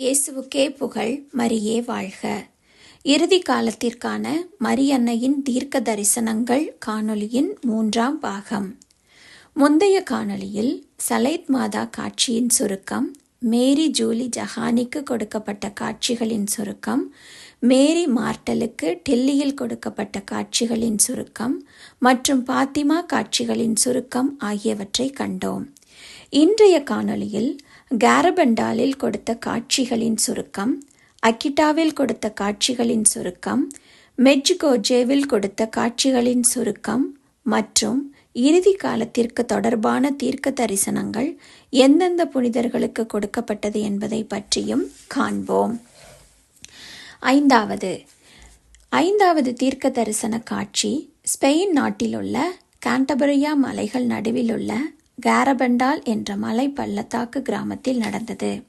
இயேசுவுக்கே புகழ் மரியே வாழ்க. இறுதி காலத்திற்கான மரியன்னையின் தீர்க்க தரிசனங்கள் காணொலியின் மூன்றாம் பாகம். முந்தைய காணொலியில் சலைத் மாதா காட்சியின் சுருக்கம் மேரி ஜூலி ஜஹானிக்கு கொடுக்கப்பட்ட காட்சிகளின் சுருக்கம் மேரி மார்ட்டலுக்கு டெல்லியில் கொடுக்கப்பட்ட காட்சிகளின் சுருக்கம் மற்றும் பாத்திமா காட்சிகளின் சுருக்கம் ஆகியவற்றை கண்டோம். இன்றைய காணொளியில் கேரபண்டாலில் கொடுத்த காட்சிகளின் சுருக்கம் அக்கிட்டாவில் கொடுத்த காட்சிகளின் சுருக்கம் மெட்ஜ்கோஜேவில் கொடுத்த காட்சிகளின் சுருக்கம் மற்றும் இறுதி காலத்திற்கு தொடர்பான தீர்க்க தரிசனங்கள் எந்தெந்த புனிதர்களுக்கு கொடுக்கப்பட்டது என்பதை பற்றியும் காண்போம். ஐந்தாவது ஐந்தாவது தீர்க்க தரிசன காட்சி ஸ்பெயின் நாட்டிலுள்ள காண்டபரியா மலைகள் நடுவிலுள்ள கேரபண்டால் என்ற மலை பள்ளத்தாக்கு கிராமத்தில் நடந்தது.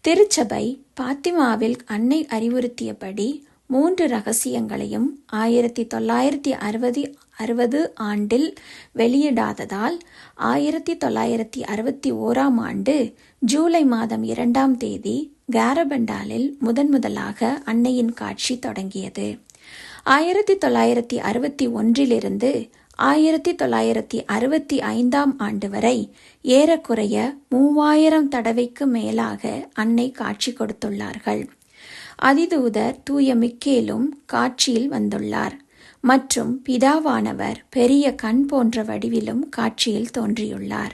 திருச்சபை பாத்திமாவில் அன்னை அறிவுறுத்தியபடி மூன்று ரகசியங்களையும் ஆயிரத்தி தொள்ளாயிரத்தி அறுபது அறுபது ஆண்டில் வெளியிடாததால் ஆயிரத்தி தொள்ளாயிரத்தி அறுபத்தி ஓராம் ஆண்டு ஜூலை மாதம் இரண்டாம் தேதி கேரபண்டாலில் முதன் முதலாக அன்னையின் காட்சி தொடங்கியது. ஆயிரத்தி தொள்ளாயிரத்தி அறுபத்தி ஒன்றிலிருந்து ஆயிரத்தி தொள்ளாயிரத்தி அறுபத்தி ஐந்தாம் ஆண்டு வரை ஏறக்குறைய மூவாயிரம் தடவைக்கு மேலாக அன்னை காட்சி கொடுத்துள்ளார்கள். அதிதூதர் தூய மிக்கேலும் காட்சியில் வந்துள்ளார். மற்றும் பிதாவானவர் பெரிய கண் போன்ற வடிவிலும் காட்சியில் தோன்றியுள்ளார்.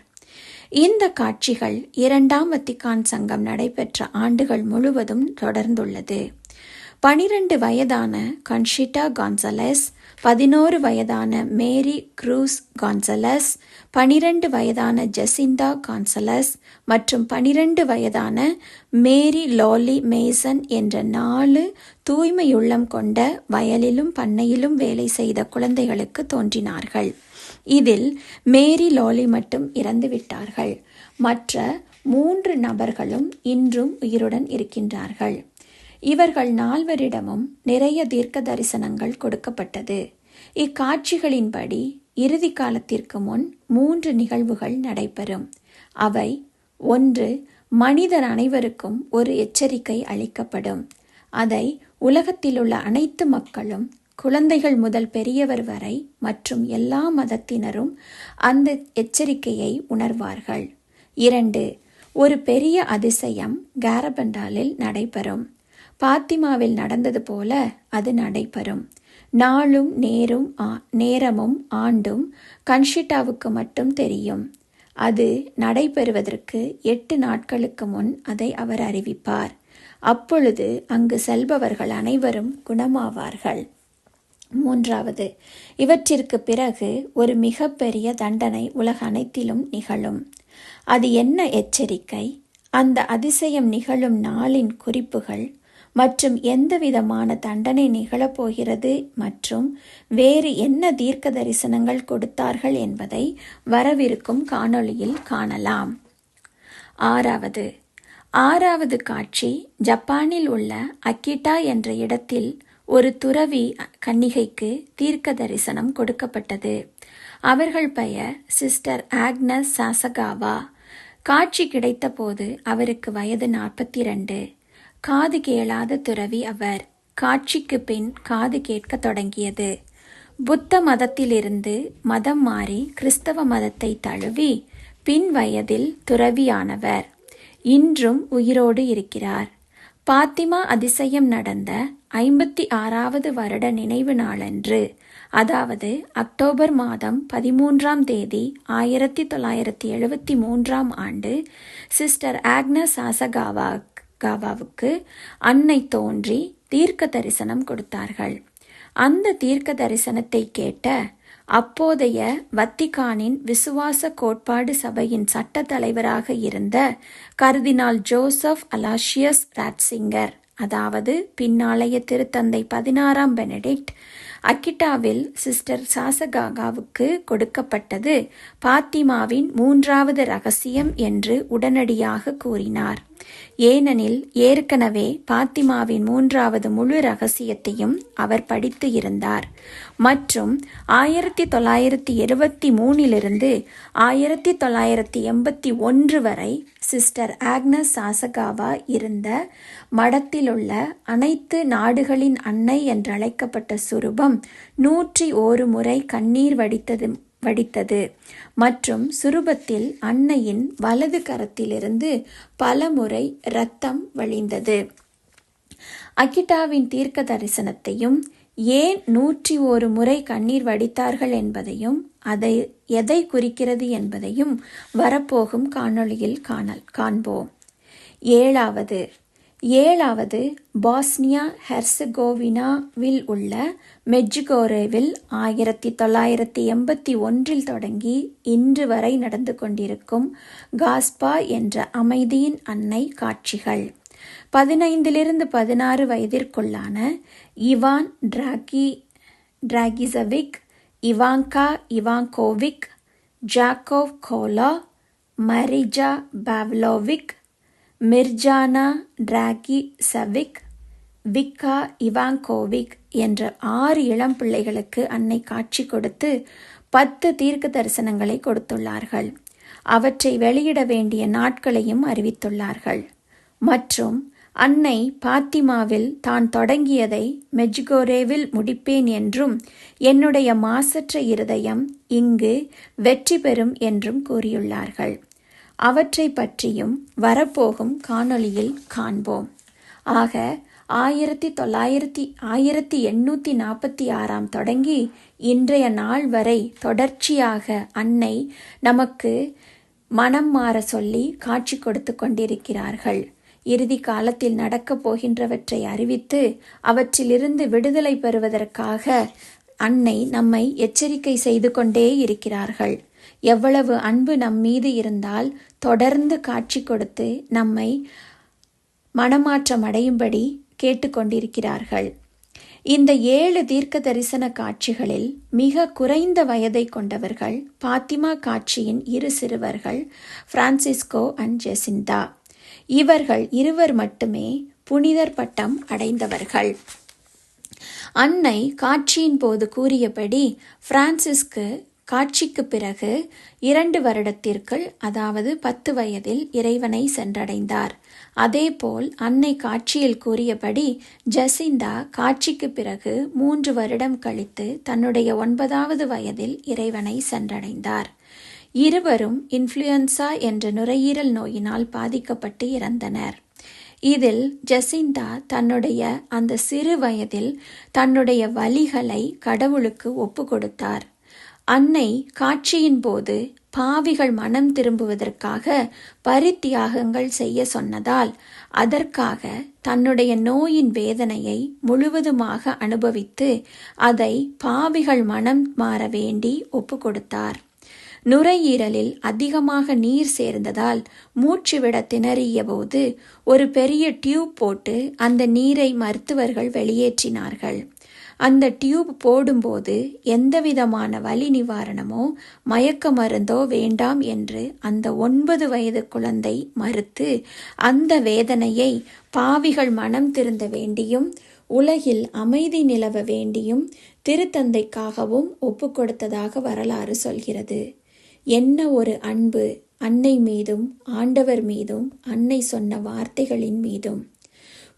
இந்த காட்சிகள் இரண்டாம் வத்திகான் சங்கம் நடைபெற்ற ஆண்டுகள் முழுவதும் தொடர்ந்துள்ளது. பனிரெண்டு வயதான கன்ஷிட்டா கான்சலஸ் பதினோரு வயதான மேரி க்ரூஸ் கான்சலஸ் பனிரெண்டு வயதான ஜெசிந்தா கான்சலஸ் மற்றும் பனிரெண்டு வயதான மேரி லாலி மேசன் என்ற நாலு தூய்மையுள்ளம் கொண்ட வயலிலும் பண்ணையிலும் வேலை செய்த குழந்தைகளுக்கு தோன்றினார்கள். இதில் மேரி லாலி மட்டும் இறந்து விட்டார்கள். மற்ற மூன்று நபர்களும் இன்றும் உயிருடன் இருக்கின்றார்கள். இவர்கள் நால்வரிடமும் நிறைய தீர்க்க தரிசனங்கள் கொடுக்கப்பட்டது. இக்காட்சிகளின்படி இறுதி காலத்திற்கு முன் மூன்று நிகழ்வுகள் நடைபெறும். அவை ஒன்று மனிதர் அனைவருக்கும் ஒரு எச்சரிக்கை அளிக்கப்படும். அதை உலகத்திலுள்ள அனைத்து மக்களும் குழந்தைகள் முதல் பெரியவர் வரை மற்றும் எல்லா மதத்தினரும் அந்த எச்சரிக்கையை உணர்வார்கள். இரண்டு ஒரு பெரிய அதிசயம் கேரபண்டாலில் நடைபெறும். பாத்திமாவில் நடந்தது போல அது நடைபெறும். நாளும் நேரும் நேரமும் ஆண்டும் கன்ஷிட்டாவுக்கு மட்டும் தெரியும். அது நடைபெறுவதற்கு எட்டு நாட்களுக்கு முன் அதை அவர் அறிவிப்பார். அப்பொழுது அங்கு செல்பவர்கள் அனைவரும் குணமாவார்கள். மூன்றாவது இவற்றிற்கு பிறகு ஒரு மிகப்பெரிய தண்டனை உலக அனைத்திலும் நிகழும். அது என்ன எச்சரிக்கை? அந்த அதிசயம் நிகழும் நாளின் குறிப்புகள் மற்றும் எந்த விதமான தண்டனை நிகழப்போகிறது மற்றும் வேறு என்ன தீர்க்க தரிசனங்கள் கொடுத்தார்கள் என்பதை வரவிருக்கும் காணொளியில் காணலாம். ஆறாவது ஆறாவது காட்சி ஜப்பானில் உள்ள அக்கிட்டா என்ற இடத்தில் ஒரு துறவி கன்னிகைக்கு தீர்க்க தரிசனம் கொடுக்கப்பட்டது. அவர்கள் பெயர் சிஸ்டர் ஆக்னஸ் சாசகாவா. காட்சி கிடைத்தபோது அவருக்கு வயது நாற்பத்தி ரெண்டு. காது கேளாத துறவி அவர். காட்சிக்கு பின் காது கேட்க தொடங்கியது. புத்த மதத்திலிருந்து மதம் மாறி கிறிஸ்தவ மதத்தை தழுவி பின் வயதில் துறவியானவர். இன்றும் உயிரோடு இருக்கிறார். பாத்திமா அதிசயம் நடந்த ஐம்பத்தி ஆறாவது வருட நினைவு நாளன்று அதாவது அக்டோபர் மாதம் பதிமூன்றாம் தேதி ஆயிரத்தி தொள்ளாயிரத்தி எழுபத்தி மூன்றாம் ஆண்டு சிஸ்டர் ஆக்னஸ் ஆசகாவா காவாவுக்கு அன்னை தோன்றி தீர்க்க தரிசனம் கொடுத்தார்கள். அந்த தீர்க்க தரிசனத்தை கேட்ட அப்போதைய வத்திகானின் விசுவாச கோட்பாடு சபையின் சட்ட தலைவராக இருந்த கர்தினால் ஜோசப் அலாஷியஸ் ராட்சிங்கர் அதாவது பின்னாளைய திருத்தந்தை பதினாறாம் பெனடிக்ட் அக்கிட்டாவில் சிஸ்டர் சாசகாகாவுக்கு கொடுக்கப்பட்டது பாத்திமாவின் மூன்றாவது ரகசியம் என்று உடனடியாக கூறினார். ஏனெனில் ஏற்கனவே பாத்திமாவின் மூன்றாவது முழு ரகசியத்தையும் அவர் படித்து இருந்தார். மற்றும் ஆயிரத்தி தொள்ளாயிரத்தி இருபத்தி மூணிலிருந்து ஆயிரத்தி தொள்ளாயிரத்தி எண்பத்தி ஒன்று வரை சிஸ்டர் ஆக்னஸ் சாசகாவா இருந்த மடத்திலுள்ள அனைத்து நாடுகளின் அன்னை என்றழைக்கப்பட்ட சுரூபம் நூற்றி ஓரு முறை கண்ணீர் வடித்தது வடித்தது. மற்றும் சுரூபத்தில் அன்னையின் வலது கரத்திலிருந்து பலமுறை இரத்தம் வழிந்தது. அகிட்டாவின் தீர்க்க தரிசனத்தையும் ஏன் நூற்றி ஒரு முறை கண்ணீர் வடித்தார்கள் என்பதையும் அதை எதை குறிக்கிறது என்பதையும் வரப்போகும் காணொளியில் காணல் காண்போம். ஏழாவது ஏழாவது பாஸ்னியா ஹெர்சகோவினாவில் உள்ள மெஜ்கோரேவில் ஆயிரத்தி தொள்ளாயிரத்தி எண்பத்தி ஒன்றில் தொடங்கி இன்று வரை நடந்து கொண்டிருக்கும் காஸ்பா என்ற அமைதியின் அன்னை காட்சிகள். பதினைந்திலிருந்து பதினாறு வயதிற்குள்ளான Ivan Draghi Dragicevic Ivanka Ivankovic Jakov Colo Marija Pavlovic Mirjana Dragicevic Vicka Ivankovic என்ற ஆறு இளம் பிள்ளைகளுக்கு அன்னை காட்சி கொடுத்து பத்து தீர்க்க தரிசனங்களை கொடுத்துள்ளார்கள். அவற்றை வெளியிட வேண்டிய நாட்களையும் அறிவித்துள்ளார்கள். மற்றும் அன்னை பாத்திமாவில் தான் தொடங்கியதை மெஜ்கோரேவில் முடிப்பேன் என்றும் என்னுடைய மாசற்ற இருதயம் இங்கு வெற்றி பெறும் என்றும் கூறியுள்ளார்கள். அவற்றை பற்றியும் வரப்போகும் காணொளியில் காண்போம். ஆக ஆயிரத்தி தொள்ளாயிரத்தி ஆயிரத்தி எண்ணூற்றி நாற்பத்தி ஆறாம் தொடங்கி இன்றைய நாள் வரை தொடர்ச்சியாக அன்னை நமக்கு மனம் மாற சொல்லி காட்சி கொடுத்து கொண்டிருக்கிறார்கள். இறுதி காலத்தில் நடக்கப் போகின்றவற்றை அறிவித்து அவற்றிலிருந்து விடுதலை பெறுவதற்காக அன்னை நம்மை எச்சரிக்கை செய்து கொண்டே இருக்கிறார்கள். எவ்வளவு அன்பு நம் மீது இருந்தால் தொடர்ந்து காட்சி கொடுத்து நம்மை மனமாற்றம் அடையும்படி கேட்டுக்கொண்டிருக்கிறார்கள் இந்த ஏழு தீர்க்க தரிசன காட்சிகளில் மிக குறைந்த வயதை கொண்டவர்கள் பாத்திமா காட்சியின் இரு சிறுவர்கள் பிரான்சிஸ்கோ அண்ட் ஜெசிந்தா. இவர்கள் இருவர் மட்டுமே புனிதர் பட்டம் அடைந்தவர்கள். அன்னை காட்சியின் போது கூறியபடி பிரான்சிஸ்க்கு காட்சிக்கு பிறகு இரண்டு வருடத்திற்குள் அதாவது பத்து வயதில் இறைவனை சென்றடைந்தார். அதேபோல் அன்னை காட்சியில் கூறியபடி ஜசிந்தா காட்சிக்கு பிறகு மூன்று வருடம் கழித்து தன்னுடைய ஒன்பதாவது வயதில் இறைவனை சென்றடைந்தார். இருவரும் இன்ஃப்ளூயன்சா என்ற நுரையீரல் நோயினால் பாதிக்கப்பட்டு இறந்தனர். இதில் ஜெசிந்தா தன்னுடைய அந்த சிறு வயதில் தன்னுடைய வலிகளை கடவுளுக்கு ஒப்பு கொடுத்தார். அன்னை காட்சியின் போது பாவிகள் மனம் திரும்புவதற்காக பரித்தியாகங்கள் செய்ய சொன்னதால் அதற்காக தன்னுடைய நோயின் வேதனையை முழுவதுமாக அனுபவித்து அதை பாவிகள் மனம் மாற வேண்டி ஒப்பு கொடுத்தார். நுரையீரலில் அதிகமாக நீர் சேர்ந்ததால் மூச்சுவிட திணறிய போது ஒரு பெரிய டியூப் போட்டு அந்த நீரை மருத்துவர்கள் வெளியேற்றினார்கள். அந்த டியூப் போடும்போது எந்தவிதமான வலி நிவாரணமோ மயக்க மருந்தோ வேண்டாம் என்று அந்த ஒன்பது வயது குழந்தை மறுத்து அந்த வேதனையை பாவிகள் மனம் திருந்த வேண்டியும் உலகில் அமைதி நிலவ வேண்டியும் திருத்தந்தைக்காகவும் ஒப்பு கொடுத்ததாக வரலாறு சொல்கிறது. என்ன ஒரு அன்பு அன்னை மீதும் ஆண்டவர் மீதும் அன்னை சொன்ன வார்த்தைகளின் மீதும்?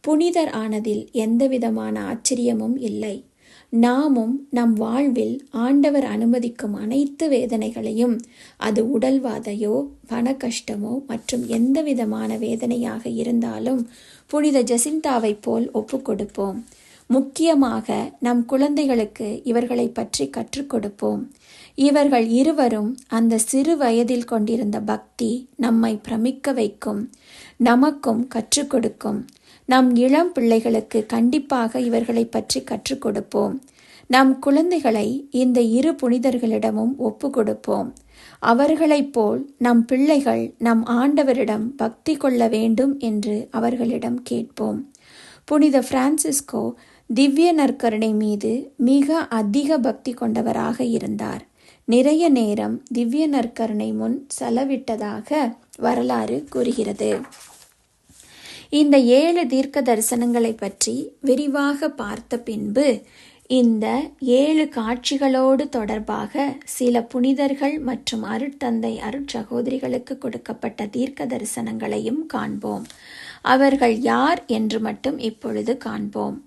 புனிதர் ஆனதில் எந்தவிதமான ஆச்சரியமும் இல்லை. நாமும் நம் வாழ்வில் ஆண்டவர் அனுமதிக்கும் அனைத்து வேதனைகளையும் அது உடல்வாதையோ பண கஷ்டமோ மற்றும் எந்த விதமான வேதனையாக இருந்தாலும் புனித ஜசிந்தாவைப் போல் ஒப்புக்கொடுப்போம். முக்கியமாக நம் குழந்தைகளுக்கு இவர்களை பற்றி கற்றுக் கொடுப்போம். இவர்கள் இருவரும் அந்த சிறு வயதில் கொண்டிருந்த பக்தி நம்மை பிரமிக்க வைக்கும் நமக்கும் கற்றுக் கொடுக்கும். நம் இளம் பிள்ளைகளுக்கு கண்டிப்பாக இவர்களை பற்றி கற்றுக் கொடுப்போம். நம் குழந்தைகளை இந்த இரு புனிதர்களிடமும் ஒப்பு கொடுப்போம். அவர்களைப் போல் நம் பிள்ளைகள் நம் ஆண்டவரிடம் பக்தி கொள்ள வேண்டும் என்று அவர்களிடம் கேட்போம். புனித பிரான்சிஸ்கோ திவ்ய நற்கருணை மீது மிக அதிக பக்தி கொண்டவராக இருந்தார். நிறைய நேரம் திவ்ய நற்கருணை முன் செலவிட்டதாக வரலாறு கூறுகிறது. இந்த ஏழு தீர்க்க தரிசனங்களை பற்றி விரிவாக பார்த்த பின்பு இந்த ஏழு காட்சிகளோடு தொடர்பாக சில புனிதர்கள் மற்றும் அருட்தந்தை அருட்சகோதரிகளுக்கு கொடுக்கப்பட்ட தீர்க்க தரிசனங்களையும் காண்போம். அவர்கள் யார் என்று மட்டும் இப்பொழுது காண்போம்.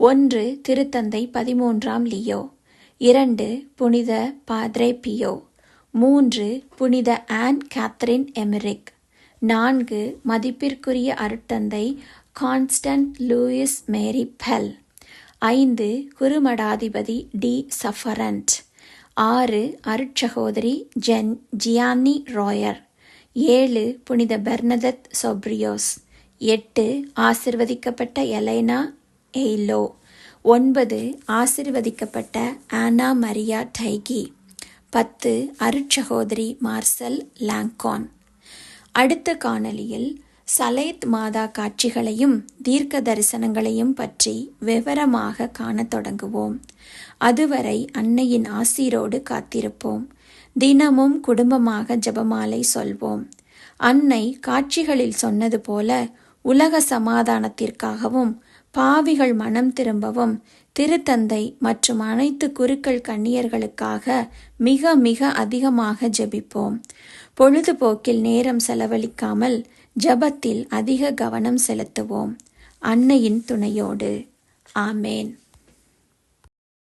ஒன்று திருத்தந்தை பதிமூன்றாம் லியோ இரண்டு புனித பாத்ரே பியோ மூன்று புனித ஆன் கேத்ரின் எமிரிக் நான்கு மதிப்பிற்குரிய அருட்தந்தை கான்ஸ்டன்ட் லூயிஸ் மேரி பெல் ஐந்து குருமடாதிபதி டி சஃபரண்ட் ஆறு அருட்சகோதரி ஜென் ஜியானி ராயர் ஏழு புனித பெர்னதத் சொப்ரியோஸ் எட்டு ஆசிர்வதிக்கப்பட்ட எலைனா எய்லோ. ஒன்பது ஆசிர்வதிக்கப்பட்ட ஆனா மரியா டைகி. பத்து அருட்சகோதரி மார்சல் லாங்கான். அடுத்த காணொலியில் சலேத் மாதா காட்சிகளையும் தீர்க்க தரிசனங்களையும் பற்றி விவரமாக காணத் தொடங்குவோம். அதுவரை அன்னையின் ஆசீரோடு காத்திருப்போம். தினமும் குடும்பமாக ஜெபமாலை சொல்வோம். அன்னை காட்சிகளில் சொன்னது போல உலக சமாதானத்திற்காகவும் பாவிகள் மனம் திரும்பவும் திருத்தந்தை மற்றும் அனைத்து குருக்கள் கன்னியர்களுக்காக மிக மிக அதிகமாக ஜெபிப்போம். பொழுதுபோக்கில் நேரம் செலவழிக்காமல் ஜபத்தில் அதிக கவனம் செலுத்துவோம். அன்னையின் துணையோடு. ஆமேன்.